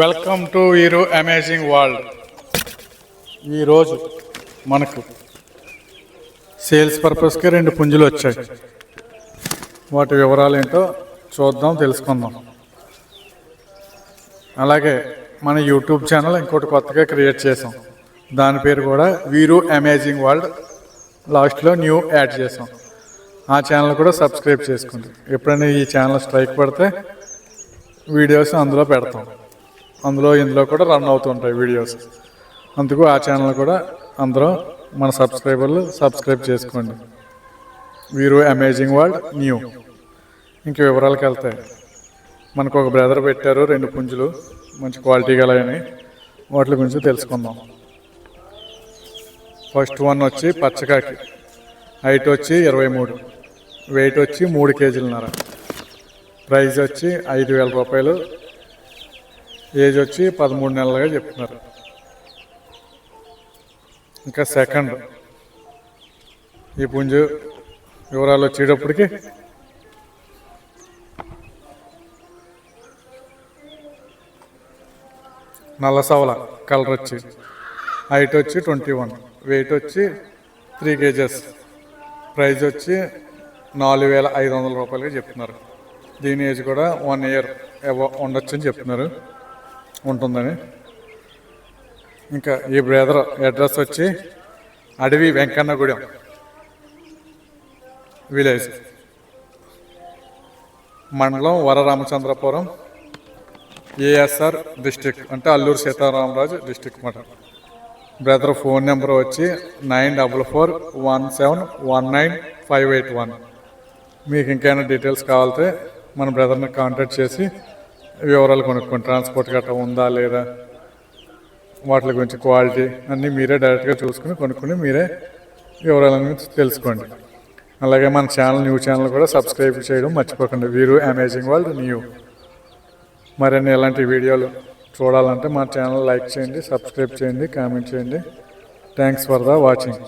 Welcome to Veeru amazing world ఈరోజు మనకు sales పర్పస్కి రెండు పుంజులు వచ్చాయి. వాటి వివరాలు ఏంటో చూద్దాం తెలుసుకుందాం. అలాగే మన యూట్యూబ్ ఛానల్ ఇంకోటి కొత్తగా క్రియేట్ చేసాం. దాని పేరు కూడా వీరు అమేజింగ్ వరల్డ్ లాస్ట్లో న్యూ యాడ్ చేసాం. ఆ ఛానల్ కూడా సబ్స్క్రైబ్ చేసుకోండి ఎప్పుడైనా ఈ ఛానల్ స్ట్రైక్ పడితే వీడియోస్ అందులో పెడతాం. అందులో ఇందులో కూడా రన్ అవుతుంటాయి వీడియోస్ అందుకు ఆ ఛానల్ కూడా అందరూ మన సబ్స్క్రైబర్లు సబ్స్క్రైబ్ చేసుకోండి. వీరు అమేజింగ్ వరల్డ్ న్యూ ఇంక వివరాలకు వెళ్తాయి మనకు ఒక బ్రదర్ పెట్టారు రెండు పుంజులు. మంచి క్వాలిటీ గలయని. వాటి గురించి తెలుసుకుందాం. ఫస్ట్ వన్ వచ్చి పచ్చకాకి. హైట్ వచ్చి ఇరవై మూడు. వెయిట్ వచ్చి మూడు కేజీలున్నర. ప్రైస్ వచ్చి ఐదు వేల రూపాయలు. ఏజ్ వచ్చి పదమూడు నెలలుగా చెప్తున్నారు. ఇంకా సెకండ్ ఈ పుంజు వివరాలు వచ్చేటప్పటికి నల్ల సవల కలర్ వచ్చి హైట్ వచ్చి ట్వంటీ వన్ వెయిట్ వచ్చి త్రీ కేజెస్. ప్రైజ్ వచ్చి నాలుగు వేల ఐదు వందల రూపాయలుగా చెప్తున్నారు. దీని ఏజ్ కూడా వన్ ఇయర్ ఉండొచ్చు అని చెప్తున్నారు. ఉంటుందని. ఇంకా ఈ బ్రదర్ అడ్రస్ వచ్చి అడవి వెంకన్నగూడెం విలేజ్. మండలం వరరామచంద్రపురం ఏఎస్ఆర్ డిస్టిక్ అంటే అల్లూరు సీతారామరాజు డిస్టిక్ మాట. బ్రదర్ ఫోన్ నెంబర్ వచ్చి nine double four one seven one nine five eight one. మీకు ఇంకేమైనా డీటెయిల్స్ కావాలంటే మన బ్రదర్ని కాంటాక్ట్ చేసి వివరాలు కొనుక్కోండి ట్రాన్స్పోర్ట్ గట్రా ఉందా లేదా వాటి గురించి క్వాలిటీ అన్నీ మీరే డైరెక్ట్గా చూసుకుని కొనుక్కుని మీరే వివరాల గురించి తెలుసుకోండి. అలాగే మన ఛానల్ న్యూ ఛానల్ కూడా సబ్స్క్రైబ్ చేయడం మర్చిపోకండి. వీరు అమేజింగ్ వరల్డ్ న్యూ మరిన్ని ఎలాంటి వీడియోలు చూడాలంటే మా ఛానల్ లైక్ చేయండి సబ్స్క్రైబ్ చేయండి కామెంట్ చేయండి. Thanks for the watching